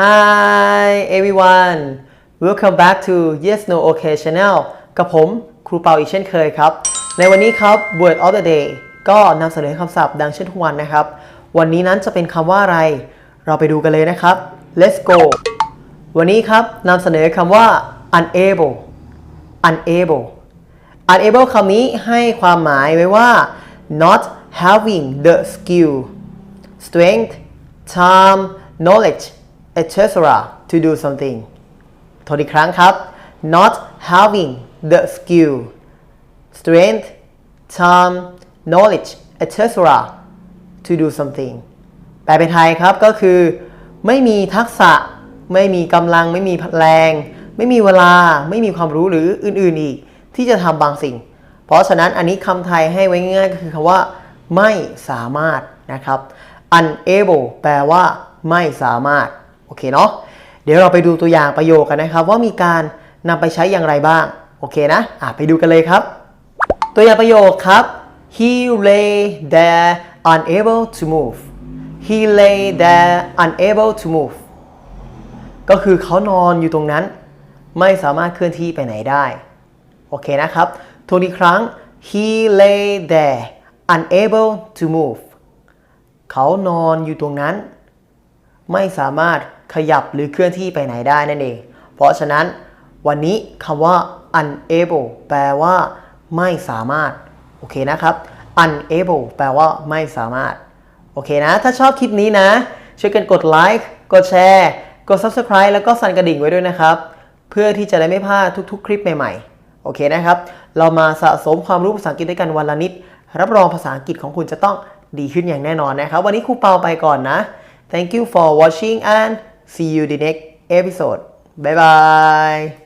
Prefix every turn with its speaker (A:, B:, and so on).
A: Hi everyone welcome back to Yes No Okay Channel กับผมครูเปาอีกเช่นเคยครับ ในวันนี้ครับ word of the day ก็นำเสนอคำศัพท์ดังเช่นทุกวันนะครับ วันนี้นั้นจะเป็นคำว่าอะไร เราไปดูกันเลยนะครับ let's go วันนี้ครับนำเสนอคำว่า unable unable unable คำนี้ให้ความหมายไว้ว่า not having the skill strength time knowledge etc to do something ทวนอีกครั้งครับ not having the skill strength time knowledge etc to do something แปลเป็นไทยครับก็คือ ไม่มีทักษะ ไม่มีกำลัง ไม่มีแรง ไม่มีเวลา ไม่มีความรู้หรืออื่นๆอีก ที่จะทำบางสิ่ง เพราะฉะนั้นอันนี้คำไทยให้ไว้ง่ายๆก็คือคำว่า ไม่สามารถนะครับ unable แปลว่า ไม่สามารถ อเคเนาะเดี๋ยวเราไปดูตัวอย่างประโยคกันนะครับ ว่ามีการนำไปใช้อย่างไรบ้าง โอเคนะอะไปดูกันเลยครับ ตัวอย่างประโยคครับ he lay there unable to move he lay there unable to move ก็คือเขานอนอยู่ตรงนั้น ไม่สามารถเคลื่อนที่ไปไหนได้ โอเคนะครับทวนอีกครั้ง he lay there unable to move เขานอนอยู่ตรงนั้น ไม่สามารถขยับหรือเคลื่อนที่ไปไหนได้นั่นเอง เพราะฉะนั้นวันนี้คำว่า unable แปลว่าไม่สามารถ โอเคนะครับ unable แปลว่าไม่สามารถ โอเคนะ ถ้าชอบคลิปนี้นะ ช่วยกันกดไลค์ กดแชร์ กด subscribe แล้วก็สั่นกระดิ่งไว้ด้วยนะครับ เพื่อที่จะได้ไม่พลาดทุกๆ คลิปใหม่ๆ โอเคนะครับ เรามาสะสมความรู้ภาษาอังกฤษด้วยกันวันละนิด รับรองภาษาอังกฤษของคุณจะต้องดีขึ้นอย่างแน่นอนนะครับ วันนี้ครูเปาไปก่อนนะ Thank you for watching and see you the next episode. Bye bye.